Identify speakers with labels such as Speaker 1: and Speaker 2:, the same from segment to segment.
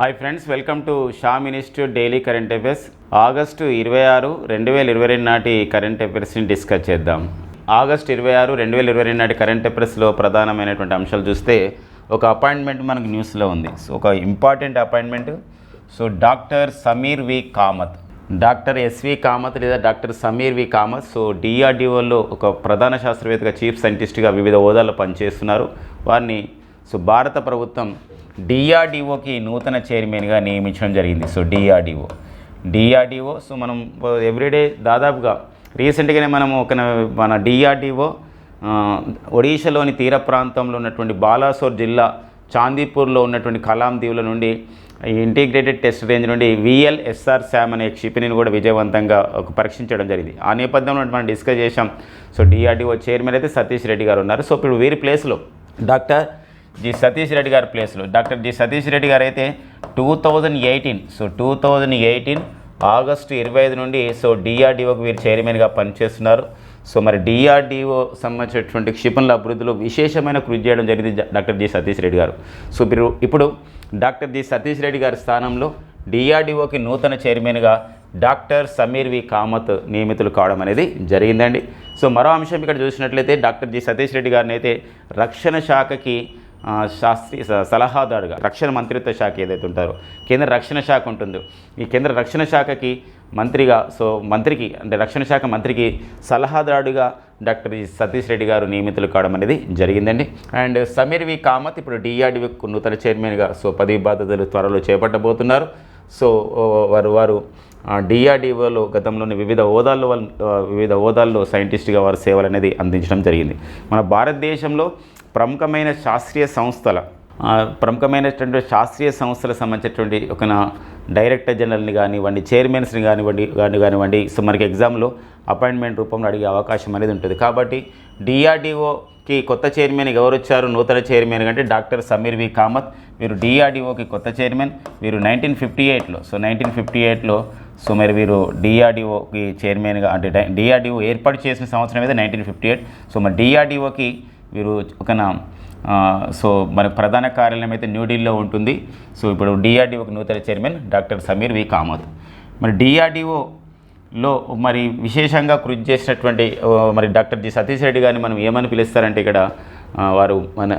Speaker 1: Hi friends welcome to Sham institute daily current affairs. August ఇరవై ఆరు రెండు వేల ఇరవై రెండు నాటి కరెంట్ అఫైర్స్ని డిస్కస్ చేద్దాం. ఆగస్ట్ ఇరవై ఆరు రెండు వేల ఇరవై రెండు నాటి కరెంట్ అఫైర్స్లో ప్రధానమైనటువంటి అంశాలు చూస్తే ఒక అపాయింట్మెంట్ మనకు న్యూస్లో ఉంది. సో ఒక important appointment. So doctor Sameer V Kamath. Doctor S V Kamath లేదా doctor Sameer V Kamath. So డిఆర్డిఓలో ఒక ప్రధాన శాస్త్రవేత్తగా చీఫ్ సైంటిస్ట్గా వివిధ హోదాల్లో పనిచేస్తున్నారు. వారిని సో భారత ప్రభుత్వం డిఆర్డిఓకి నూతన చైర్మన్గా నియమించడం జరిగింది. సో డిఆర్డిఓ డిఆర్డిఓ సో మనం ఎవ్రీడే దాదాపుగా రీసెంట్గానే మనం ఒక మన డిఆర్డిఓ ఒడిషాలోని తీర ప్రాంతంలో ఉన్నటువంటి బాలాసోర్ జిల్లా చాందీపూర్లో ఉన్నటువంటి కలాం దీవుల నుండి ఇంటిగ్రేటెడ్ టెస్ట్ రేంజ్ నుండి విఎల్ఎస్ఆర్ శామ్ అనే క్షిపణిని కూడా విజయవంతంగా ఒక పరీక్షించడం జరిగింది. ఆ నేపథ్యంలో మనం డిస్కస్ చేసాం సో డిఆర్డిఓ చైర్మన్ అయితే సతీష్ రెడ్డి గారు ఉన్నారు. సో ఇప్పుడు వీరి ప్లేస్లో డాక్టర్ జి సతీష్ రెడ్డి గారి ప్లేస్లో. డాక్టర్ జి సతీష్ రెడ్డి గారు అయితే two thousand eighteen so two thousand eighteen August ఇరవై ఐదు నుండి సో డిఆర్డిఓకి వీరు చైర్మన్గా పనిచేస్తున్నారు. సో మరి డిఆర్డిఓ సంబంధించినటువంటి క్షిపణుల అభివృద్ధిలో విశేషమైన కృషి చేయడం జరిగింది డాక్టర్ జి సతీష్ రెడ్డి గారు. సో మీరు ఇప్పుడు డాక్టర్ జి సతీష్ రెడ్డి గారి స్థానంలో డిఆర్డిఓకి నూతన చైర్మన్గా డాక్టర్ సమీర్ వి. కామత్ నియమితులు కావడం అనేది జరిగిందండి. సో మరో అంశం ఇక్కడ చూసినట్లయితే డాక్టర్ జి సతీష్ రెడ్డి గారిని అయితే రక్షణ శాఖకి శాస్త్రీయ స- సలహాదారుగా రక్షణ మంత్రిత్వ శాఖ ఏదైతే ఉంటారో కేంద్ర రక్షణ శాఖ ఉంటుందో. ఈ కేంద్ర రక్షణ శాఖకి మంత్రిగా సో మంత్రికి అంటే రక్షణ శాఖ మంత్రికి సలహాదారుడిగా డాక్టర్ సతీష్ రెడ్డి గారు నియమితులు కావడం అనేది జరిగిందండి. అండ్ సమీర్ వి కామత్ ఇప్పుడు డిఆర్డిఓ నూతన చైర్మన్గా సో పదవి బాధ్యతలు త్వరలో చేపట్టబోతున్నారు. సో వారు వారు డిఆర్డిఓలో గతంలోని వివిధ హోదాల్లో వివిధ హోదాల్లో సైంటిస్ట్గా వారు సేవలు అనేది అందించడం జరిగింది. మన భారతదేశంలో ప్రముఖమైన శాస్త్రీయ సంస్థల ప్రముఖమైనటువంటి శాస్త్రీయ సంస్థలకు సంబంధించినటువంటి ఒక డైరెక్టర్ జనరల్ని కానివ్వండి చైర్మన్స్ని కానివ్వండి కానీ కానివ్వండి సో మనకి ఎగ్జామ్లో అపాయింట్మెంట్ రూపంలో అడిగే అవకాశం అనేది ఉంటుంది. కాబట్టి డిఆర్డిఓకి కొత్త చైర్మన్ ఎవరు వచ్చారు? నూతన చైర్మన్ అంటే డాక్టర్ సమీర్ వి. కామత్. వీరు డిఆర్డిఓకి కొత్త చైర్మన్ వీరు నైన్టీన్ ఫిఫ్టీ ఎయిట్లో సో నైన్టీన్ ఫిఫ్టీ ఎయిట్లో సో మరి వీరు డిఆర్డిఓకి చైర్మన్గా అంటే డిఆర్డిఓ ఏర్పాటు చేసిన సంవత్సరం అయితే నైన్టీన్ ఫిఫ్టీ ఎయిట్. సో మరి డిఆర్డిఓకి వీరు ఒక సో మన ప్రధాన కార్యాలయం అయితే న్యూఢిల్లీలో ఉంటుంది. సో ఇప్పుడు డిఆర్డిఓకి నూతన chairman doctor Sameer V Kamath. మరి డిఆర్డిఓలో మరి విశేషంగా కృషి చేసినటువంటి మరి డాక్టర్ జి సతీష్ రెడ్డి గారిని మనం ఏమని పిలుస్తారంటే ఇక్కడ వారు మన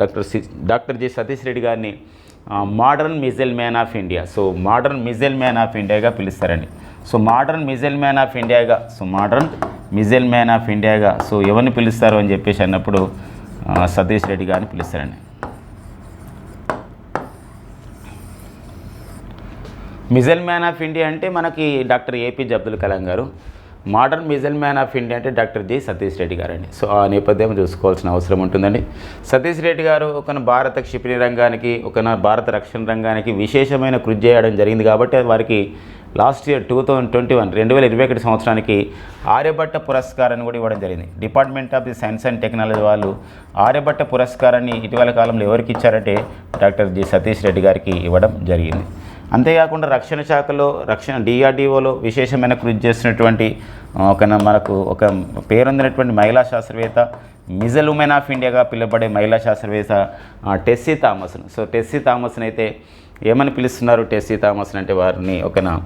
Speaker 1: doctor C doctor G Satish Reddy గారిని modern missile man of India so modern missile man of ఇండియాగా పిలుస్తారండి. So modern missile man of ఇండియాగా so modern missile man of ఇండియాగా so ఎవరిని పిలుస్తారు అని చెప్పేసి అన్నప్పుడు సతీష్ రెడ్డి గారిని పిలుస్తారండి. మిజైల్ మ్యాన్ ఆఫ్ ఇండియా అంటే మనకి డాక్టర్ ఏపీజే అబ్దుల్ కలాం గారు modern missile man of India అంటే డాక్టర్ జి సతీష్ రెడ్డి గారు అండి సో ఆ నేపథ్యం చూసుకోవాల్సిన అవసరం ఉంటుందండి. సతీష్ రెడ్డి గారు ఒక భారత క్షిపణి రంగానికి ఒక భారత రక్షణ రంగానికి విశేషమైన కృషి చేయడం జరిగింది కాబట్టి వారికి last year two thousand twenty one రెండు వేల ఇరవై ఒకటి సంవత్సరానికి ఆర్యభట్ట పురస్కారాన్ని కూడా ఇవ్వడం జరిగింది. Department of the science and technology వాళ్ళు ఆర్యభట్ట పురస్కారాన్ని ఇటీవల కాలంలో ఎవరికి ఇచ్చారంటే డాక్టర్ జి సతీష్ రెడ్డి గారికి ఇవ్వడం జరిగింది. అంతేకాకుండా రక్షణ శాఖలో రక్షణ డిఆర్డిఓలో విశేషమైన కృషి చేసినటువంటి ఒక మనకు ఒక పేరొందినటువంటి మహిళా శాస్త్రవేత్త మిజల్ ఉమెన్ ఆఫ్ ఇండియాగా పిలువబడే మహిళా శాస్త్రవేత్త టెస్సీ థామస్ను. సో టెస్సీ థామస్ని అయితే ఏమని పిలుస్తున్నారు? టెస్సీ థామస్ అంటే వారిని ఒకన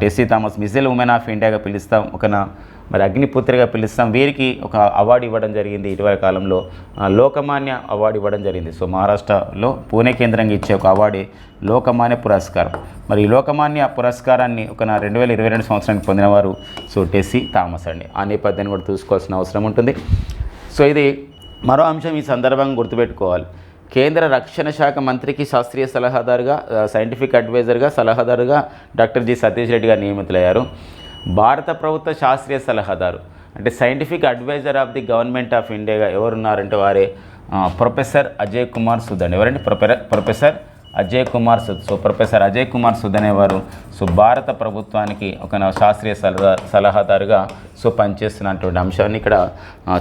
Speaker 1: Tessy Thomas missile woman of ఇండియాగా పిలుస్తాం. ఒకన మరి అగ్నిపుత్రిగా పిలుస్తాం. వీరికి ఒక అవార్డు ఇవ్వడం జరిగింది ఇటీవల కాలంలో. లోకమాన్య అవార్డు ఇవ్వడం జరిగింది. సో మహారాష్ట్రలో పూణే కేంద్రంగా ఇచ్చే ఒక అవార్డే లోకమాన్య పురస్కారం. మరి ఈ లోకమాన్య పురస్కారాన్ని ఒక నా రెండు వేల ఇరవై రెండు సంవత్సరానికి పొందినవారు సో టెస్సీ థామస్ అండి. ఆ నేపథ్యాన్ని కూడా చూసుకోవాల్సిన అవసరం ఉంటుంది. సో ఇది మరో అంశం ఈ సందర్భంగా గుర్తుపెట్టుకోవాలి. కేంద్ర రక్షణ శాఖ మంత్రికి శాస్త్రీయ సలహాదారుగా సైంటిఫిక్ అడ్వైజర్గా సలహాదారుగా డాక్టర్ జి సతీష్ రెడ్డి గారు నియమితులయ్యారు. భారత ప్రభుత్వ శాస్త్రీయ సలహాదారు. అంటే scientific adviser of the government of ఇండియాగా ఎవరున్నారంటే వారే ప్రొఫెసర్ అజయ్ కుమార్ సుద్ ఎవరంటే ఎవరండి professor Ajay Kumar Sood so professor Ajay Kumar Sood అనేవారు సో భారత ప్రభుత్వానికి ఒక నా శాస్త్రీయ సలహా సలహాదారుగా సో పనిచేస్తున్నటువంటి అంశాన్ని ఇక్కడ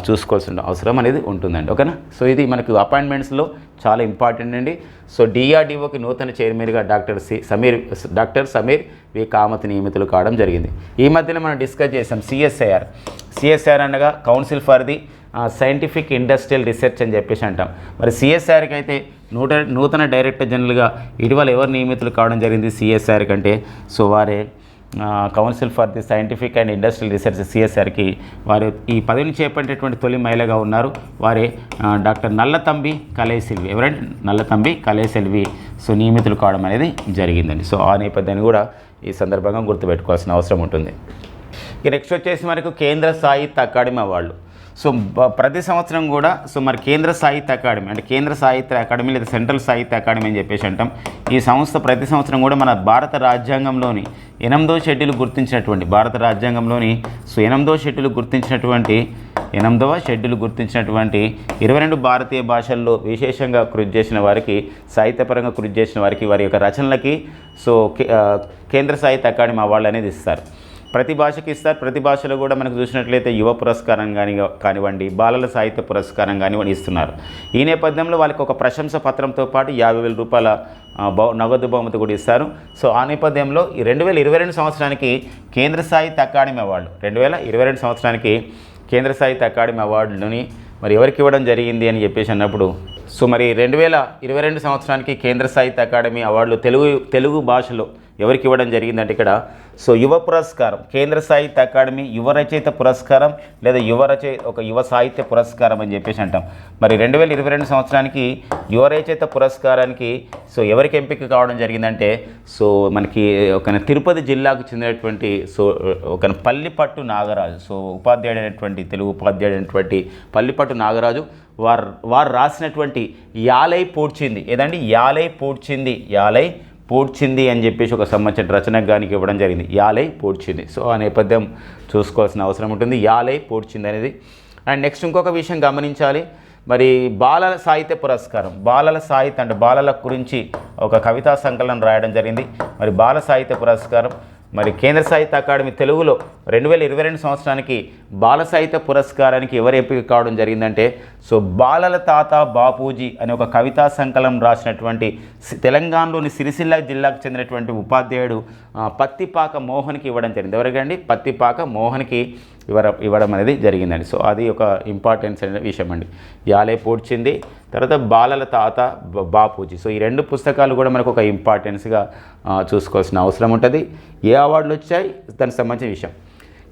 Speaker 1: చూసుకోవాల్సిన అవసరం అనేది ఉంటుందండి ఓకేనా? సో ఇది మనకు అపాయింట్మెంట్స్లో చాలా ఇంపార్టెంట్ అండి. సో డిఆర్డిఓకి నూతన చైర్మన్గా doctor C Sameer doctor Sameer V. Kamath నియమితులు కావడం జరిగింది. ఈ మధ్యన మనం డిస్కస్ చేసాం సిఎస్ఐఆర్ సిఎస్ఐఆర్ అనగా council for the scientific industrial research అని చెప్పేసి అంటాం. మరి సిఎస్ఐఆర్కి అయితే నూట నూతన డైరెక్టర్ జనరల్గా ఇటీవల ఎవరు నియమితులు కావడం జరిగింది సిఎస్ఆర్ కంటే? సో వారే council for the scientific and industrial research సిఎస్ఆర్కి వారు ఈ పదవిని చేపట్టేటువంటి తొలి మహిళగా ఉన్నారు. వారే డాక్టర్ నల్లతంబి కలేసెల్వి ఎవరంటే నల్లతంబి కలేసెల్వి సో నియమితులు కావడం అనేది జరిగిందండి. సో ఆ నేపథ్యాన్ని కూడా ఈ సందర్భంగా గుర్తుపెట్టుకోవాల్సిన అవసరం ఉంటుంది. ఇక నెక్స్ట్ వచ్చేసి మనకు కేంద్ర సాహిత్య అకాడమీ అవార్డు సో ప్రతి సంవత్సరం కూడా సో మరి కేంద్ర సాహిత్య అకాడమీ అంటే కేంద్ర సాహిత్య అకాడమీ లేదా సెంట్రల్ సాహిత్య అకాడమీ అని చెప్పేసి అంటాం. ఈ సంస్థ ప్రతి సంవత్సరం కూడా మన భారత రాజ్యాంగంలోని ఎనిమిదో షెడ్యూల్ గుర్తించినటువంటి భారత రాజ్యాంగంలోని సో ఎనిమిదో షెడ్యూల్ గుర్తించినటువంటి ఎనిమిదవ షెడ్యూల్ గుర్తించినటువంటి ఇరవై రెండు భారతీయ భాషల్లో విశేషంగా కృషి చేసిన వారికి సాహిత్యపరంగా కృషి చేసిన వారికి వారి యొక్క రచనలకి సో కేంద్ర సాహిత్య అకాడమీ అవార్డు అనేది ఇస్తారు. ప్రతి భాషకి ఇస్తారు. ప్రతి భాషలో కూడా మనకు చూసినట్లయితే యువ పురస్కారం కానీ కానివ్వండి బాలల సాహిత్య పురస్కారం కానివ్వండి ఇస్తున్నారు. ఈ నేపథ్యంలో వాళ్ళకి ఒక ప్రశంస పత్రంతో పాటు యాభై వేల రూపాయల బహు నగదు బహుమతి కూడా ఇస్తారు. సో ఆ నేపథ్యంలో ఈ రెండు వేల ఇరవై రెండు సంవత్సరానికి కేంద్ర సాహిత్య అకాడమీ అవార్డు రెండు వేల ఇరవై రెండు సంవత్సరానికి కేంద్ర సాహిత్య అకాడమీ అవార్డుని మరి ఎవరికి ఇవ్వడం జరిగింది అని చెప్పేసి అన్నప్పుడు సో మరి రెండు వేల ఇరవై రెండు సంవత్సరానికి కేంద్ర సాహిత్య అకాడమీ అవార్డులు తెలుగు తెలుగు భాషలో ఎవరికి ఇవ్వడం జరిగిందంటే ఇక్కడ సో యువ పురస్కారం కేంద్ర సాహిత్య అకాడమీ యువ రచయిత పురస్కారం లేదా యువ రచయి ఒక యువ సాహిత్య పురస్కారం అని చెప్పేసి అంటాం. మరి రెండు వేల ఇరవై రెండు సంవత్సరానికి యువ రచయిత పురస్కారానికి సో ఎవరికి ఎంపిక కావడం జరిగిందంటే సో మనకి ఒక తిరుపతి జిల్లాకు చెందినటువంటి సో ఒక పల్లిపట్టు నాగరాజు సో ఉపాధ్యాయుడైనటువంటి తెలుగు ఉపాధ్యాయుడైనటువంటి పల్లిపట్టు నాగరాజు వారు వారు రాసినటువంటి యాలై పూడ్చింది. ఏదండి? యాలై పూడ్చింది. యాలై పోడ్చింది అని చెప్పేసి ఒక సంబంధించిన రచనకు గానికి ఇవ్వడం జరిగింది. యాలై పోడ్చింది. సో ఆ నేపథ్యం చూసుకోవాల్సిన అవసరం ఉంటుంది. యాలై పోడ్చింది అనేది. అండ్ నెక్స్ట్ ఇంకొక విషయం గమనించాలి. మరి బాలల సాహిత్య పురస్కారం. బాలల సాహిత్య అంటే బాలల గురించి ఒక కవితా సంకలనం రాయడం జరిగింది. మరి బాల సాహిత్య పురస్కారం. మరి కేంద్ర సాహిత్య అకాడమీ తెలుగులో రెండు వేల ఇరవై రెండు సంవత్సరానికి బాల సాహిత్య పురస్కారానికి ఎవరు ఎంపిక కావడం జరిగిందంటే సో బాలల తాత బాపూజీ అనే ఒక కవితా సంకలనం రాసినటువంటి తెలంగాణలోని సిరిసిల్ల జిల్లాకు చెందినటువంటి ఉపాధ్యాయుడు పత్తిపాక మోహన్కి ఇవ్వడం జరిగింది. ఎవరికండి? పత్తిపాక మోహన్కి ఇవ్వర ఇవ్వడం అనేది జరిగిందండి. సో అది ఒక ఇంపార్టెన్స్ అనే విషయం అండి. యాలే పూడ్చింది తర్వాత బాలల తాత బాపూజీ. సో ఈ రెండు పుస్తకాలు కూడా మనకు ఒక ఇంపార్టెన్స్గా చూసుకోవాల్సిన అవసరం ఉంటుంది. ఏ అవార్డులు వచ్చాయి? దానికి సంబంధించిన విషయం.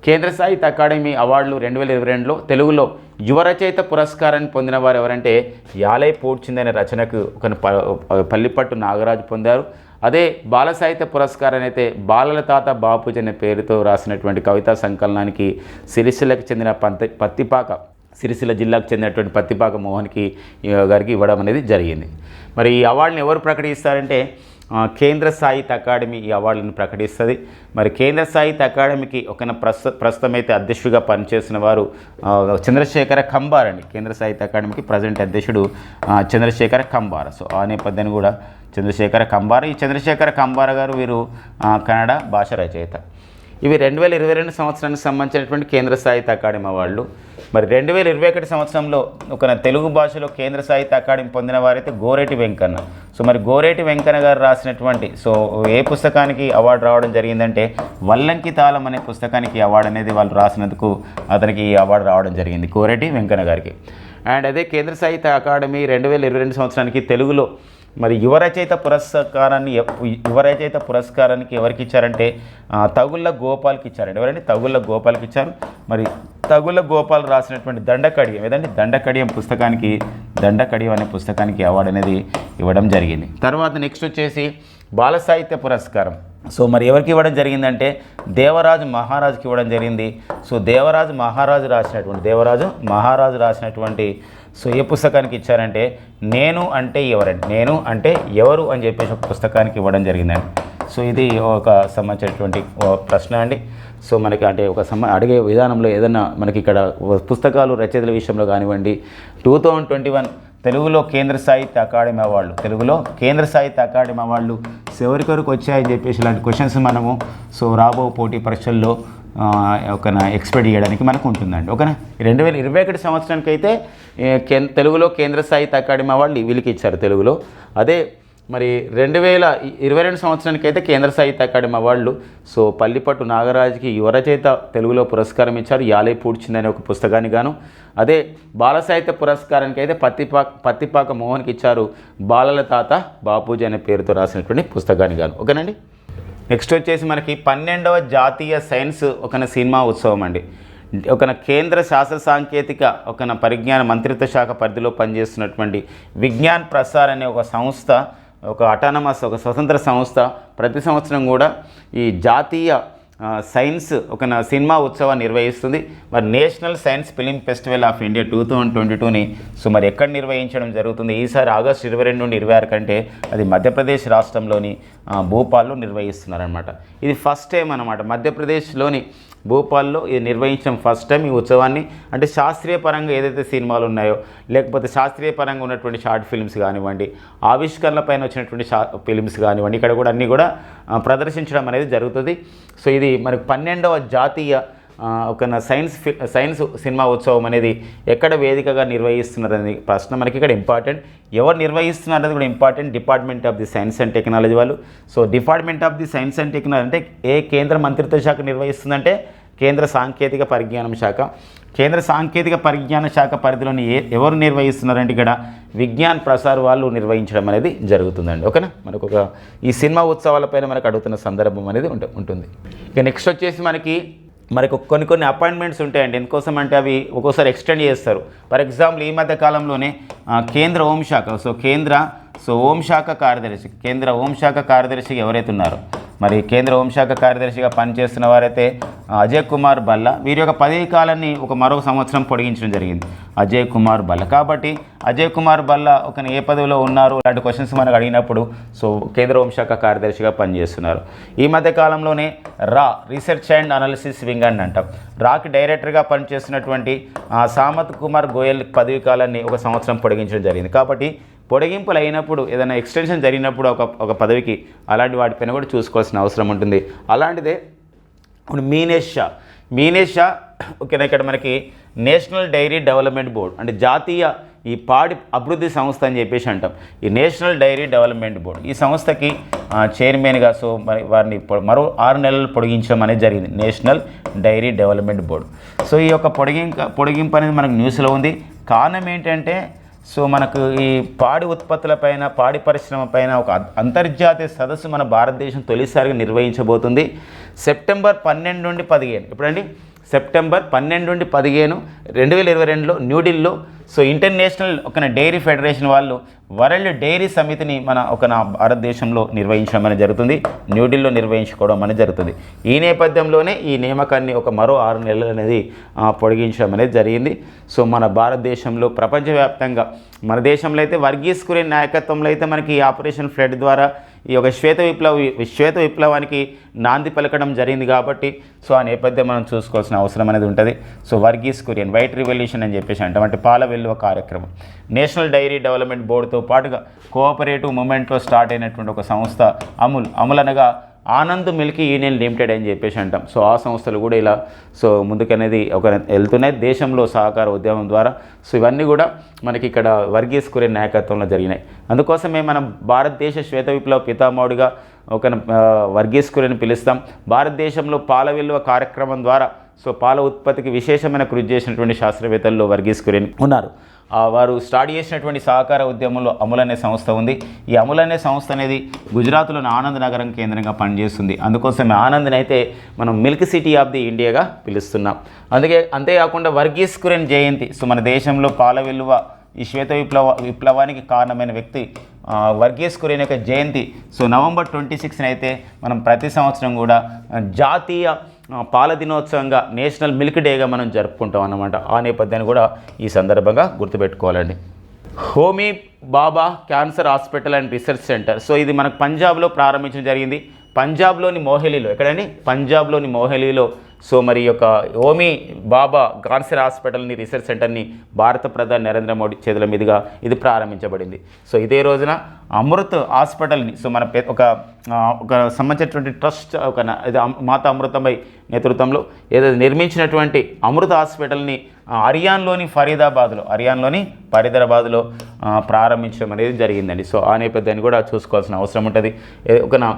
Speaker 1: కేంద్ర సాహిత్య అకాడమీ అవార్డులు రెండు వేల ఇరవై రెండులో తెలుగులో యువ రచయిత పురస్కారాన్ని పొందిన వారు ఎవరంటే యాలై పోడ్చిందనే రచనకు ఒక పల్లిపట్టు నాగరాజు పొందారు. అదే బాల సాహిత్య పురస్కారాన్ని అయితే బాలల తాత బాపూజీ అనే పేరుతో రాసినటువంటి కవితా సంకలనానికి సిరిసిలకు చెందిన పంత పత్తిపాక సిరిసిల్ల జిల్లాకు చెందినటువంటి పత్తిపాక మోహన్కి గారికి ఇవ్వడం అనేది జరిగింది. మరి ఈ అవార్డుని ఎవరు ప్రకటిస్తారంటే కేంద్ర సాహిత్య అకాడమీ ఈ అవార్డులను ప్రకటిస్తుంది. మరి కేంద్ర సాహిత్య అకాడమీకి ఒక ప్రస్తు ప్రస్తుతం అయితే అధ్యక్షుడిగా పనిచేసిన వారు చంద్రశేఖర కంబార్ అండి. కేంద్ర సాహిత్య అకాడమీకి ప్రజెంట్ అధ్యక్షుడు చంద్రశేఖర కంబార. సో ఆ నేపథ్యాన్ని కూడా చంద్రశేఖర కంబార ఈ చంద్రశేఖర కంబార గారు వీరు కన్నడ భాష రచయిత. ఇవి రెండు వేల ఇరవై రెండు సంవత్సరానికి సంబంధించినటువంటి కేంద్ర సాహిత్య అకాడమీ అవార్డులు. మరి రెండు వేల ఇరవై ఒకటి సంవత్సరంలో ఒక తెలుగు భాషలో కేంద్ర సాహిత్య అకాడమీ పొందిన వారైతే గోరేటి వెంకన్న. సో మరి గోరేటి వెంకన్న గారు రాసినటువంటి సో ఏ పుస్తకానికి అవార్డు రావడం జరిగిందంటే వల్లంకి తాళం అనే పుస్తకానికి అవార్డు అనేది వాళ్ళు రాసినందుకు అతనికి ఈ అవార్డు రావడం జరిగింది గోరేటి వెంకన్న గారికి. అండ్ అదే కేంద్ర సాహిత్య అకాడమీ రెండు వేల ఇరవై రెండు సంవత్సరానికి తెలుగులో మరి యువ రచయిత పురస్కారాన్ని యువరచయిత యువ రచయిత పురస్కారానికి ఎవరికి ఇచ్చారంటే తగుళ్ళ గోపాల్కి ఇచ్చారండి. ఎవరండి? తగుళ్ళ గోపాల్కి ఇచ్చారు. మరి తగుల గోపాల్ రాసినటువంటి దండకడియం. ఏదంటే దండకడియం పుస్తకానికి దండకడియం అనే పుస్తకానికి అవార్డు అనేది ఇవ్వడం జరిగింది. తర్వాత నెక్స్ట్ వచ్చేసి బాల సాహిత్య పురస్కారం. సో మరి ఎవరికి ఇవ్వడం జరిగిందంటే దేవరాజు మహారాజుకి ఇవ్వడం జరిగింది. సో దేవరాజు మహారాజు రాసినటువంటి దేవరాజు మహారాజు రాసినటువంటి సో ఏ పుస్తకానికి ఇచ్చారంటే నేను అంటే ఎవరండి? నేను అంటే ఎవరు అని చెప్పేసి ఒక పుస్తకానికి ఇవ్వడం జరిగిందండి. సో ఇది ఒక సంబంధించినటువంటి ప్రశ్న అండి. సో మనకి అంటే ఒక సమ అడిగే విధానంలో ఏదైనా మనకి ఇక్కడ పుస్తకాలు రచయితల విషయంలో కానివ్వండి టూ థౌజండ్ ట్వంటీ వన్ తెలుగులో కేంద్ర సాహిత్య అకాడమీ అవార్డులు. తెలుగులో కేంద్ర సాహిత్య అకాడమీ అవార్డులు ఎవరి కొరకు వచ్చాయని చెప్పేసి ఇలాంటి క్వశ్చన్స్ మనము సో రాబో పోటీ పరీక్షల్లో ఒక ఎక్స్పెక్ట్ చేయడానికి మనకు ఉంటుందండి. ఓకేనా రెండు వేల ఇరవై ఒకటి సంవత్సరానికి అయితే తెలుగులో కేంద్ర సాహిత్య అకాడమీ అవార్డులు వీళ్ళకి ఇచ్చారు తెలుగులో. అదే మరి రెండు వేల ఇరవై రెండు సంవత్సరానికి అయితే కేంద్ర సాహిత్య అకాడమీ అవార్డులు. సో పల్లిపట్టు నాగరాజుకి యువరచయిత తెలుగులో పురస్కారం ఇచ్చారు. యాలే పూడ్చిందనే ఒక పుస్తకాన్ని గాను. అదే బాల సాహిత్య పురస్కారానికి అయితే పత్తిపాక పత్తిపాక మోహన్కి ఇచ్చారు. బాలల తాత బాపూజీ అనే పేరుతో రాసినటువంటి పుస్తకాన్ని గాను. ఓకేనండి? నెక్స్ట్ వచ్చేసి మనకి పన్నెండవ జాతీయ సైన్స్ ఒక సినిమా ఉత్సవం అండి. ఒక కేంద్ర శాస్త్ర సాంకేతిక ఒక పరిజ్ఞాన మంత్రిత్వ శాఖ పరిధిలో పనిచేస్తున్నటువంటి విజ్ఞాన్ ప్రసార్ అనే ఒక సంస్థ ఒక అటానమస్ ఒక స్వతంత్ర సంస్థ. ప్రతి సంవత్సరం కూడా ఈ జాతీయ సైన్స్ ఒక సినిమా ఉత్సవాన్ని నిర్వహిస్తుంది. మరి national science film festival of India two thousand twenty టూని సో మరి ఎక్కడ నిర్వహించడం జరుగుతుంది? ఈసారి ఆగస్టు ఇరవై రెండు నుండి ఇరవై ఆరు కంటే అది మధ్యప్రదేశ్ రాష్ట్రంలోని భోపాల్లో నిర్వహిస్తున్నారనమాట ఇది ఫస్ట్ టైం అనమాట మధ్యప్రదేశ్లోని భోపాల్లో ఇది నిర్వహించడం ఫస్ట్ టైం ఈ ఉత్సవాన్ని. అంటే శాస్త్రీయ పరంగా ఏదైతే సినిమాలు ఉన్నాయో లేకపోతే శాస్త్రీయ పరంగా ఉన్నటువంటి షార్ట్ ఫిల్మ్స్ కానివ్వండి ఆవిష్కరణల పైన వచ్చినటువంటి షా ఫిల్మ్స్ కానివ్వండి ఇక్కడ కూడా అన్నీ కూడా ప్రదర్శించడం అనేది జరుగుతుంది. సో ఇది మనకు పన్నెండవ జాతీయ ఒక సైన్స్ ఫి సైన్స్ సినిమా ఉత్సవం అనేది ఎక్కడ వేదికగా నిర్వహిస్తున్నారని ప్రశ్న మనకి ఇక్కడ ఇంపార్టెంట్. ఎవరు నిర్వహిస్తున్నారు అనేది కూడా important. Department of the science and technology వాళ్ళు. So department of the science and technology అంటే ఏ కేంద్ర మంత్రిత్వ శాఖ నిర్వహిస్తుందంటే కేంద్ర సాంకేతిక పరిజ్ఞానం శాఖ. కేంద్ర సాంకేతిక పరిజ్ఞాన శాఖ పరిధిలోని ఏ ఎవరు నిర్వహిస్తున్నారంటే ఇక్కడ విజ్ఞాన్ ప్రసార్ వాళ్ళు నిర్వహించడం అనేది జరుగుతుందండి. ఓకేనా? మనకు ఒక ఈ సినిమా ఉత్సవాలపైన మనకు అడుగుతున్న సందర్భం అనేది ఉంటుంది. ఇక నెక్స్ట్ వచ్చేసి మనకి మరి కొన్ని కొన్ని అపాయింట్మెంట్స్ ఉంటాయండి. ఎందుకోసం అంటే అవి ఒక్కోసారి ఎక్స్టెండ్ చేస్తారు. ఫర్ ఎగ్జాంపుల్ ఈ మధ్య కాలంలోనే కేంద్ర హోంశాఖ సో కేంద్ర సో హోంశాఖ కార్యదర్శి కేంద్ర హోంశాఖ కార్యదర్శి ఎవరైతే ఉన్నారో మరి కేంద్ర హోంశాఖ కార్యదర్శిగా పనిచేస్తున్న వారైతే అజయ్ కుమార్ బల్లా. వీరి యొక్క పదవీ కాలాన్ని ఒక మరొక సంవత్సరం పొడిగించడం జరిగింది. అజయ్ కుమార్ బల్ల. కాబట్టి అజయ్ కుమార్ బల్లా ఒక ఏ పదవిలో ఉన్నారు? లాంటి క్వశ్చన్స్ మనకు అడిగినప్పుడు సో కేంద్ర హోంశాఖ కార్యదర్శిగా పనిచేస్తున్నారు. ఈ మధ్య కాలంలోనే రా రీసెర్చ్ అండ్ అనాలిసిస్ వింగ్ అని అంటాం. రాకి డైరెక్టర్గా పనిచేస్తున్నటువంటి సామత్ కుమార్ గోయల్ పదవీ కాలాన్ని ఒక సంవత్సరం పొడిగించడం జరిగింది. కాబట్టి పొడిగింపులు అయినప్పుడు ఏదైనా ఎక్స్టెన్షన్ జరిగినప్పుడు ఒక ఒక పదవికి అలాంటి వాటిపైన కూడా చూసుకోవాల్సిన అవసరం ఉంటుంది. అలాంటిదే ఇప్పుడు మీనేష్ షా మీనేష్ షా ఓకేనా ఇక్కడ మనకి నేషనల్ డైరీ డెవలప్మెంట్ బోర్డ్ అంటే జాతీయ ఈ పాడి అభివృద్ధి సంస్థ అని చెప్పేసి అంటాం. ఈ నేషనల్ డైరీ డెవలప్మెంట్ బోర్డ్ ఈ సంస్థకి చైర్మన్గా సో మరి వారిని మరో ఆరు నెలలు పొడిగించడం అనేది జరిగింది. National dairy development board. So ఈ యొక్క పొడిగింక పొడిగింపు అనేది మనకు న్యూస్లో ఉంది. కారణం ఏంటంటే సో మనకు ఈ పాడి ఉత్పత్తులపైన పాడి పరిశ్రమ పైన ఒక అంతర్జాతీయ సదస్సు మన భారతదేశం తొలిసారిగా నిర్వహించబోతుంది. సెప్టెంబర్ పన్నెండు నుండి పదిహేను. ఎప్పుడండి? సెప్టెంబర్ పన్నెండు నుండి పదిహేను రెండు వేల ఇరవై రెండులో న్యూఢిల్లీలో సో ఇంటర్నేషనల్ ఒక డైరీ ఫెడరేషన్ వాళ్ళు వరల్డ్ డైరీ సమితిని మన ఒక నా భారతదేశంలో నిర్వహించడం అనేది జరుగుతుంది. న్యూఢిల్లీలో నిర్వహించుకోవడం అనేది జరుగుతుంది. ఈ నేపథ్యంలోనే ఈ నియామకాన్ని ఒక మరో ఆరు నెలలు అనేది పొడిగించడం అనేది జరిగింది. సో మన భారతదేశంలో ప్రపంచవ్యాప్తంగా మన దేశంలో అయితే వర్గీస్ కురియన్ నాయకత్వంలో అయితే మనకి ఈ ఆపరేషన్ ఫ్లడ్ ద్వారా ఈ యొక్క శ్వేత విప్లవ శ్వేత విప్లవానికి నాంది పలకడం జరిగింది కాబట్టి సో ఆ నేపథ్యం మనం చూసుకోవాల్సిన అవసరం అనేది ఉంటుంది. So Verghese Kurien white revolution అని చెప్పేసి అంటాం అంటే పాల వెల్లువ కార్యక్రమం. నేషనల్ డైరీ డెవలప్మెంట్ బోర్డుతో పాటుగా కోఆపరేటివ్ మూమెంట్లో స్టార్ట్ అయినటువంటి ఒక సంస్థ అముల్ అమూల్ అనగా ఆనంద్ మిల్క్ యూనియన్ లిమిటెడ్ అని చెప్పేసి అంటాం. సో ఆ సంస్థలు కూడా ఇలా సో ముందుకనేది ఒక వెళ్తున్నాయి. దేశంలో సహకార ఉద్యమం ద్వారా. సో ఇవన్నీ కూడా మనకి ఇక్కడ వర్గీస్ కురే నాయకత్వంలో జరిగినాయి. అందుకోసమే మనం భారతదేశ శ్వేత విప్లవ పితామౌడిగా ఒక వర్గీస్ కురేని పిలుస్తాం. భారతదేశంలో పాల విలువ కార్యక్రమం ద్వారా సో పాల ఉత్పత్తికి విశేషమైన కృషి చేసినటువంటి శాస్త్రవేత్తల్లో వర్గీస్ కురేని ఉన్నారు. వారు స్టార్ట్ చేసినటువంటి సహకార ఉద్యమంలో అమూల్ అనే సంస్థ ఉంది. ఈ అమూల్ అనే సంస్థ అనేది గుజరాత్లోని ఆనంద్ నగరం కేంద్రంగా పనిచేస్తుంది. అందుకోసమే ఆనంద్ని అయితే మనం మిల్క్ సిటీ ఆఫ్ ది ఇండియాగా పిలుస్తున్నాం. అందుకే అంతేకాకుండా వర్గీస్ కురెన్ జయంతి. సో మన దేశంలో పాల విలువ ఈ శ్వేత విప్లవ విప్లవానికి కారణమైన వ్యక్తి వర్గీస్ కురియన్ యొక్క జయంతి. సో నవంబర్ ట్వంటీ సిక్స్ అయితే మనం ప్రతి సంవత్సరం కూడా జాతీయ పాల దినోత్సవంగా నేషనల్ మిల్క్ డేగా మనం జరుపుకుంటాం అన్నమాట. ఆ నేపథ్యాన్ని కూడా ఈ సందర్భంగా గుర్తుపెట్టుకోవాలండి. Homi Bhabha cancer hospital and research centre. So ఇది మనకు పంజాబ్లో ప్రారంభించడం జరిగింది. పంజాబ్లోని మోహెలీలో ఎక్కడండి? పంజాబ్లోని మోహెలీలో సో మరి యొక్క ఓమి బాబా కాన్సర్ హాస్పిటల్ని రీసెర్చ్ సెంటర్ని భారత ప్రధాని నరేంద్ర మోడీ చేతుల మీదుగా ఇది ప్రారంభించబడింది. సో ఇదే రోజున అమృత్ హాస్పిటల్ని సో మన ఒక ఒక సంబంధించినటువంటి ట్రస్ట్ ఒక ఇది మాత అమృతమై నేతృత్వంలో ఏదైతే నిర్మించినటువంటి అమృత హాస్పిటల్ని అరియాన్లోని ఫరీదాబాద్లో అరియాన్లోని ఫరీదాబాద్లో ప్రారంభించడం అనేది జరిగిందండి. సో ఆ నేపథ్యాన్ని కూడా చూసుకోవాల్సిన అవసరం ఉంటుంది. ఒక నా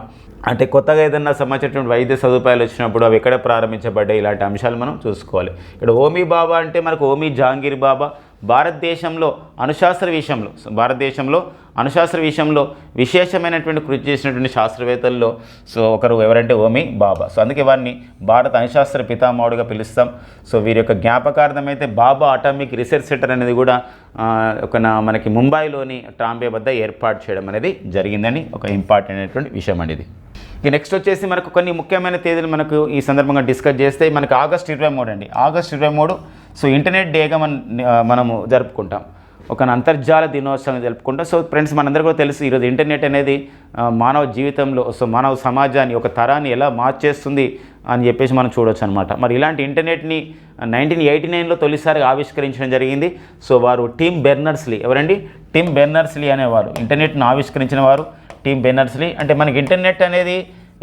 Speaker 1: అంటే కొత్తగా ఏదన్నా సంబంధించినటువంటి వైద్య సదుపాయాలు వచ్చినప్పుడు అవి ఎక్కడ ప్రారంభించబడ్డాయి? ఇలాంటి అంశాలు మనం చూసుకోవాలి. ఇక్కడ ఓమీ బాబా అంటే మనకు ఓమీ జహాంగీర్ బాబా భారతదేశంలో అణుశాస్త్ర విషయంలో భారతదేశంలో అణుశాస్త్ర విషయంలో విశేషమైనటువంటి కృషి చేసినటువంటి శాస్త్రవేత్తల్లో సో ఒకరు ఎవరంటే ఓమి బాబా. సో అందుకే వారిని భారత అణుశాస్త్ర పితామహుడుగా పిలుస్తాం. సో వీరి యొక్క జ్ఞాపకార్థం అయితే బాబా అటామిక్ రీసెర్చ్ సెంటర్ అనేది కూడా ఒక నా మనకి ముంబైలోని ట్రాంబే వద్ద ఏర్పాటు చేయడం అనేది జరిగిందని ఒక ఇంపార్టెంట్ అయినటువంటి విషయం అండి ఇది. ఇక నెక్స్ట్ వచ్చేసి మనకు కొన్ని ముఖ్యమైన తేదీలు మనకు ఈ సందర్భంగా డిస్కస్ చేస్తే మనకు ఆగస్ట్ ఇరవై మూడు అండి. ఆగస్ట్ ఇరవై మూడు సో ఇంటర్నెట్ డేగా మన మనము జరుపుకుంటాం. ఒక అంతర్జాల దినోత్సవం జరుపుకుంటాం. సో ఫ్రెండ్స్ మనందరూ కూడా తెలుసు ఈరోజు ఇంటర్నెట్ అనేది మానవ జీవితంలో సో మానవ సమాజాన్ని ఒక తరాన్ని ఎలా మార్చేస్తుంది అని చెప్పేసి మనం చూడొచ్చు అనమాట మరి ఇలాంటి ఇంటర్నెట్ని నైన్టీన్ ఎయిటీ నైన్లో తొలిసారిగా ఆవిష్కరించడం జరిగింది. సో వారు టీమ్ బెర్నర్స్లీ ఎవరండి? టీమ్ బెర్నర్స్లీ అనేవారు. ఇంటర్నెట్ను ఆవిష్కరించిన వారు. టీమ్ బెనర్స్లీ అంటే మనకి ఇంటర్నెట్ అనేది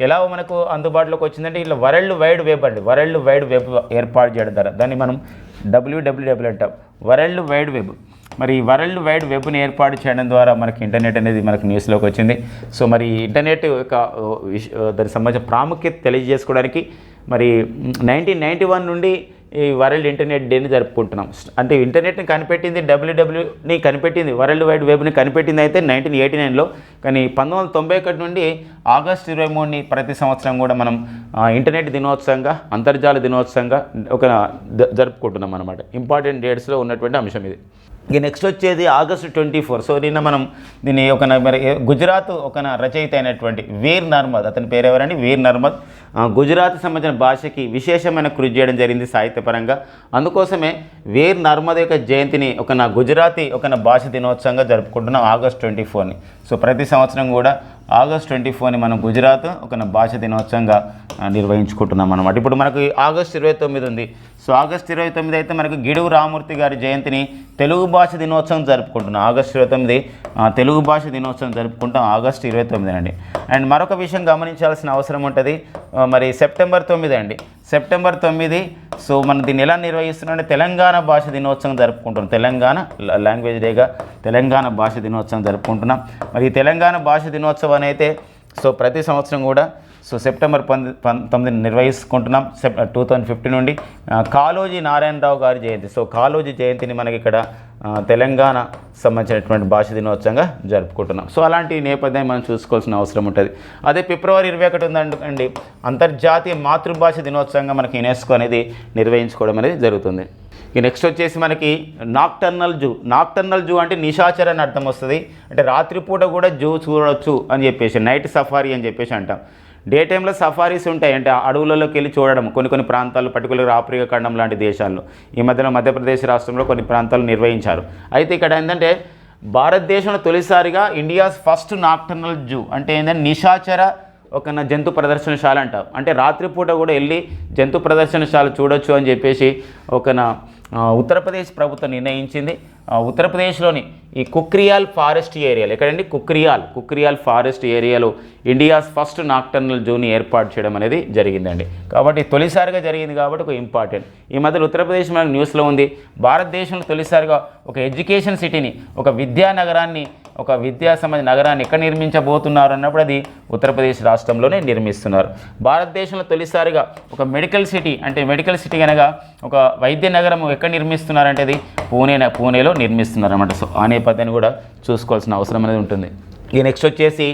Speaker 1: ఎలా మనకు అందుబాటులోకి వచ్చిందంటే ఇలా వరల్డ్ వైడ్ వెబ్ అండి. వరల్డ్ వైడ్ వెబ్ ఏర్పాటు చేయడం ద్వారా. దాన్ని మనం డబ్ల్యూడబ్ల్యూడబ్ల్యూ అంటాం. World wide web. మరి ఈ వరల్డ్ వైడ్ వెబ్ని ఏర్పాటు చేయడం ద్వారా మనకి ఇంటర్నెట్ అనేది మనకు న్యూస్లోకి వచ్చింది. సో మరి ఇంటర్నెట్ యొక్క దానికి సంబంధించిన ప్రాముఖ్యత తెలియజేసుకోవడానికి మరి నైన్టీన్ నైంటీ వన్ నుండి ఈ వరల్డ్ ఇంటర్నెట్ డేని జరుపుకుంటున్నాం. అంటే ఇంటర్నెట్ని కనిపెట్టింది డబ్ల్యూడబ్ల్యూని కనిపెట్టింది వరల్డ్ వైడ్ వెబ్ని కనిపెట్టింది అయితే నైన్టీన్ ఎయిటీ నైన్లో. కానీ పంతొమ్మిది వందల తొంభై ఒకటి నుండి ఆగస్ట్ ఇరవై మూడుని ప్రతి సంవత్సరం కూడా మనం ఇంటర్నెట్ దినోత్సవంగా అంతర్జాల దినోత్సవంగా ఒక జరుపుకుంటున్నాం అనమాట ఇంపార్టెంట్ డేట్స్లో ఉన్నటువంటి అంశం ఇది. ఇక నెక్స్ట్ వచ్చేది ఆగస్టు ట్వంటీ ఫోర్. సో నిన్న మనం దీన్ని ఒక మరి గుజరాత్ ఒక రచయిత అయినటువంటి వీర్ నర్మద్ అతని పేరు ఎవరండి? వీర్ నర్మద్. గుజరాత్ సంబంధించిన భాషకి విశేషమైన కృషి చేయడం జరిగింది సాహిత్యపరంగా. అందుకోసమే వీర్ నర్మద్ యొక్క జయంతిని ఒక నా గుజరాతీ ఒక నా భాష దినోత్సవంగా జరుపుకుంటున్నాం ఆగస్ట్ ట్వంటీ ఫోర్ని. సో ప్రతి సంవత్సరం కూడా ఆగస్ట్ ట్వంటీ ఫోర్ని మనం గుజరాత్ ఒక భాష దినోత్సవంగా నిర్వహించుకుంటున్నాం అనమాట ఇప్పుడు మనకు ఆగస్ట్ ఇరవై తొమ్మిది ఉంది. సో ఆగస్ట్ ఇరవై తొమ్మిది అయితే మనకు గిడుగు రామూర్తి గారి జయంతిని తెలుగు భాష దినోత్సవం జరుపుకుంటున్నాం. ఆగస్ట్ ఇరవై తొమ్మిది తెలుగు భాష దినోత్సవం జరుపుకుంటాం ఆగస్ట్ ఇరవై తొమ్మిది అండి. అండ్ మరొక విషయం గమనించాల్సిన అవసరం ఉంటుంది. మరి సెప్టెంబర్ తొమ్మిది అండి. సెప్టెంబర్ తొమ్మిది. సో మనం దీన్ని ఎలా నిర్వహిస్తున్నామంటే తెలంగాణ భాష దినోత్సవం జరుపుకుంటున్నాం. తెలంగాణ లాంగ్వేజ్ డేగా తెలంగాణ భాష దినోత్సవం జరుపుకుంటున్నాం. మరి ఈ తెలంగాణ భాష దినోత్సవం అయితే సో ప్రతి సంవత్సరం కూడా సో సెప్టెంబర్ పంది పంతొమ్మిదిని నిర్వహించుకుంటున్నాం. సెప్ టూ థౌజండ్ ఫిఫ్టీన్ నుండి. కాలోజీ నారాయణరావు గారి జయంతి. సో కాలోజీ జయంతిని మనకి ఇక్కడ తెలంగాణ సంబంధించినటువంటి భాష దినోత్సవంగా జరుపుకుంటున్నాం. సో అలాంటి నేపథ్యాన్ని మనం చూసుకోవాల్సిన అవసరం ఉంటుంది. అదే ఫిబ్రవరి ఇరవై ఒకటి ఉందండి. అంతర్జాతీయ మాతృభాష దినోత్సవంగా మనకి యునెస్కో అనేది నిర్వహించుకోవడం అనేది జరుగుతుంది. ఇక నెక్స్ట్ వచ్చేసి మనకి నాక్టర్నల్ జూ. నాక్టర్నల్ జూ అంటే నిశాచర అని అర్థం వస్తుంది. అంటే రాత్రిపూట కూడా జూ చూడవచ్చు అని చెప్పేసి నైట్ సఫారీ అని చెప్పేసి అంటాం. డే టైంలో సఫారీస్ ఉంటాయి. అంటే అడవులలోకి వెళ్ళి చూడడం. కొన్ని కొన్ని ప్రాంతాలు పర్టికులర్ ఆఫ్రికా ఖండం లాంటి దేశాల్లో. ఈ మధ్యలో మధ్యప్రదేశ్ రాష్ట్రంలో కొన్ని ప్రాంతాలు నిర్వహించారు. అయితే ఇక్కడ ఏంటంటే భారతదేశంలో తొలిసారిగా ఇండియాస్ ఫస్ట్ నాక్టర్నల్ జూ అంటే ఏంటంటే నిశాచర ఒక జంతు ప్రదర్శనశాల అంటారు. అంటే రాత్రిపూట కూడా వెళ్ళి జంతు ప్రదర్శనశాల చూడొచ్చు అని చెప్పేసి ఒక నా ఉత్తరప్రదేశ్ ప్రభుత్వం నిర్ణయించింది. ఉత్తరప్రదేశ్లోని ఈ కుక్రియాల్ ఫారెస్ట్ ఏరియాలో ఎక్కడండి? కుక్రియాల్ కుక్రియాల్ ఫారెస్ట్ ఏరియాలో ఇండియాస్ ఫస్ట్ నాక్టర్నల్ జోన్ ఏర్పాటు చేయడం అనేది జరిగిందండి. కాబట్టి తొలిసారిగా జరిగింది కాబట్టి ఒక ఇంపార్టెంట్. ఈ మధ్యలో ఉత్తరప్రదేశ్ మనకు న్యూస్లో ఉంది. భారతదేశంలో తొలిసారిగా ఒక ఎడ్యుకేషన్ సిటీని ఒక విద్యా నగరాన్ని ఒక విద్యా సంబంధ నగరాన్ని ఎక్కడ నిర్మించబోతున్నారు అన్నప్పుడు అది ఉత్తరప్రదేశ్ రాష్ట్రంలోనే నిర్మిస్తున్నారు. భారతదేశంలో తొలిసారిగా ఒక మెడికల్ సిటీ అంటే మెడికల్ సిటీ అనగా ఒక వైద్య నగరం ఎక్కడ నిర్మిస్తున్నారంటే అది పూణే పూణేలో నిర్మిస్తున్నారు అన్నమాట సో ఆ నేపథ్యాన్ని కూడా చూసుకోవాల్సిన అవసరం అనేది ఉంటుంది. ఈ నెక్స్ట్ వచ్చేసి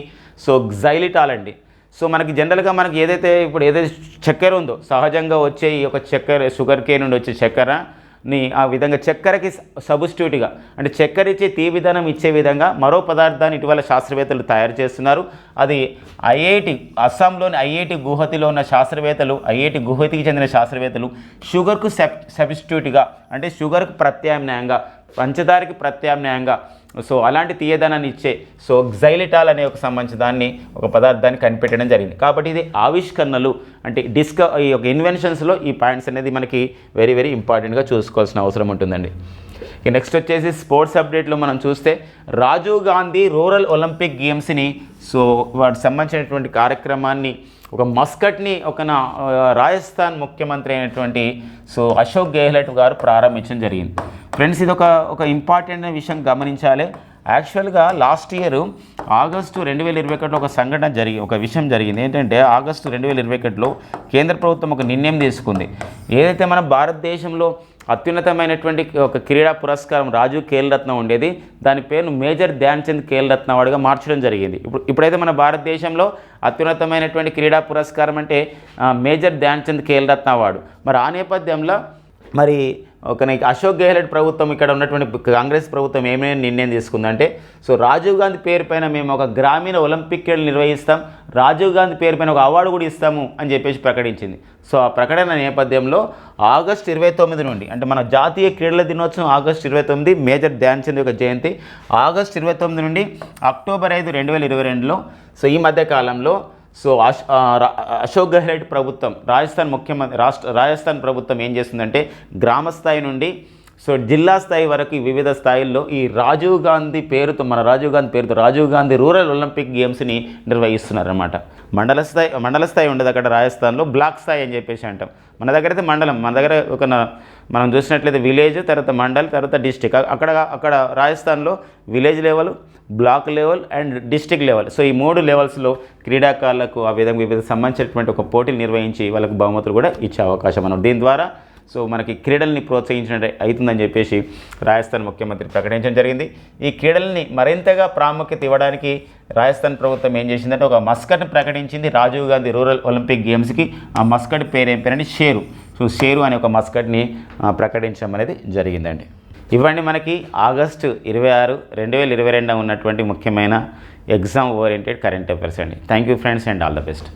Speaker 1: సో జైలిటాల్ అండి. సో మనకి జనరల్గా మనకి ఏదైతే ఇప్పుడు ఏదైతే చక్కెర ఉందో సహజంగా వచ్చే ఈ యొక్క చక్కెర షుగర్ కేన్ నుండి వచ్చే చక్కెర ని ఆ విధంగా చక్కెరకి సబ్స్టిట్యూట్గా అంటే చక్కెర ఇచ్చే తీవిధానం ఇచ్చే విధంగా మరో పదార్థాన్ని ఇటీవల శాస్త్రవేత్తలు తయారు చేస్తున్నారు. అది ఐఐటి అస్సాంలోని ఐఐటి గుహతిలో ఉన్న శాస్త్రవేత్తలు ఐఐటి గుహతికి చెందిన శాస్త్రవేత్తలు షుగర్కు సబ్ సబ్స్టిట్యూట్గా అంటే షుగర్కు ప్రత్యామ్నాయంగా పంచదారకి ప్రత్యామ్నాయంగా. సో అలాంటి తీయదనాన్ని ఇచ్చే సో జైలిటాల్ అనే ఒక సంబంధించిన దాన్ని ఒక పదార్థాన్ని కనిపెట్టడం జరిగింది. కాబట్టి ఇది ఆవిష్కరణలు అంటే డిస్క ఈ యొక్క ఇన్వెన్షన్స్లో ఈ పాయింట్స్ అనేది మనకి వెరీ వెరీ ఇంపార్టెంట్గా చూసుకోవాల్సిన అవసరం ఉంటుందండి. ఇక నెక్స్ట్ వచ్చేసి స్పోర్ట్స్ అప్డేట్లో మనం చూస్తే రాజీవ్ గాంధీ రూరల్ ఒలింపిక్ గేమ్స్ని సో వాటికి సంబంధించినటువంటి కార్యక్రమాన్ని ఒక మస్కట్ని ఒక నా రాజస్థాన్ ముఖ్యమంత్రి అయినటువంటి సో అశోక్ గెహ్లట్ గారు ప్రారంభించడం జరిగింది. ఫ్రెండ్స్ ఇది ఒక ఒక ఇంపార్టెంట్ విషయం గమనించాలి. యాక్చువల్గా లాస్ట్ ఇయర్ ఆగస్టు రెండు వేల ఇరవై ఒకటిలో ఒక సంఘటన జరిగి ఒక విషయం జరిగింది. ఏంటంటే ఆగస్టు రెండు వేల ఇరవై ఒకటిలో కేంద్ర ప్రభుత్వం ఒక నిర్ణయం తీసుకుంది. ఏదైతే మన భారతదేశంలో అత్యున్నతమైనటువంటి ఒక క్రీడా పురస్కారం రాజు ఖేల్ రత్న ఉండేది దాని పేరును మేజర్ ధ్యాన్చంద్ ఖేల్ రత్న అవార్డుగా మార్చడం జరిగింది. ఇప్పుడు ఇప్పుడైతే మన భారతదేశంలో అత్యున్నతమైనటువంటి క్రీడా పురస్కారం అంటే మేజర్ ధ్యాన్చంద్ ఖేల్ రత్న అవార్డు మరి ఆ నేపథ్యంలో మరి ఒక నీకు అశోక్ గెహ్లట్ ప్రభుత్వం ఇక్కడ ఉన్నటువంటి కాంగ్రెస్ ప్రభుత్వం ఏమైనా నిర్ణయం తీసుకుందంటే సో రాజీవ్ గాంధీ పేరు పైన మేము ఒక గ్రామీణ ఒలింపిక్ క్రీడలు నిర్వహిస్తాం రాజీవ్ గాంధీ పేరు పైన ఒక అవార్డు కూడా ఇస్తాము అని చెప్పేసి ప్రకటించింది. సో ఆ ప్రకటన నేపథ్యంలో ఆగస్ట్ ఇరవై తొమ్మిది నుండి అంటే మన జాతీయ క్రీడల దినోత్సవం ఆగస్ట్ ఇరవై తొమ్మిది మేజర్ ధ్యాన్ చంద్ యొక్క జయంతి ఆగస్ట్ ఇరవై తొమ్మిది నుండి అక్టోబర్ ఐదు రెండు వేల ఇరవై రెండులో. సో ఈ మధ్య కాలంలో సో రా- అశోక్ గెహ్లెట్ ప్రభుత్వం రాజస్థాన్ ముఖ్యమంత్రి రాష్ట్ర రాజస్థాన్ ప్రభుత్వం ఏం చేస్తుందంటే గ్రామ స్థాయి నుండి సో జిల్లా స్థాయి వరకు వివిధ స్థాయిల్లో ఈ రాజీవ్ గాంధీ పేరుతో మన రాజీవ్ గాంధీ పేరుతో రాజీవ్ గాంధీ రూరల్ ఒలింపిక్ గేమ్స్ని నిర్వహిస్తున్నారన్నమాట. మండల స్థాయి మండల స్థాయి ఉండదు అక్కడ రాజస్థాన్లో బ్లాక్ స్థాయి అని చెప్పేసి అంటాం. మన దగ్గర అయితే మండలం మన దగ్గర ఒక మనం చూసినట్లయితే విలేజ్ తర్వాత మండల్ తర్వాత డిస్టిక్ అక్కడ అక్కడ రాజస్థాన్లో village level block level and district level. So ఈ మూడు లెవెల్స్లో క్రీడాకారులకు ఆ విధంగా వివిధ సంబంధించినటువంటి ఒక పోటీలు నిర్వహించి వాళ్ళకు బహుమతులు కూడా ఇచ్చే అవకాశం అన్నారు దీని ద్వారా సో మనకి క్రీడల్ని ప్రోత్సహించినట్టు అవుతుందని చెప్పేసి రాజస్థాన్ ముఖ్యమంత్రి ప్రకటించడం జరిగింది. ఈ క్రీడల్ని మరింతగా ప్రాముఖ్యత ఇవ్వడానికి రాజస్థాన్ ప్రభుత్వం ఏం చేసిందంటే ఒక మస్కట్ని ప్రకటించింది రాజీవ్ గాంధీ రూరల్ ఒలింపిక్ గేమ్స్కి. ఆ మస్కట్ పేరు ఏం పేరంటే షేరు. సో షేరు అనే ఒక మస్కట్ని ప్రకటించడం అనేది జరిగిందండి. ఇవ్వండి మనకి. ఆగస్టు ఇరవై ఆరు రెండు వేల ఇరవై రెండు ఉన్నటువంటి ముఖ్యమైన ఎగ్జామ్ ఓరియంటెడ్ కరెంట్ అఫైర్స్ అండి. Thank you friends and all the best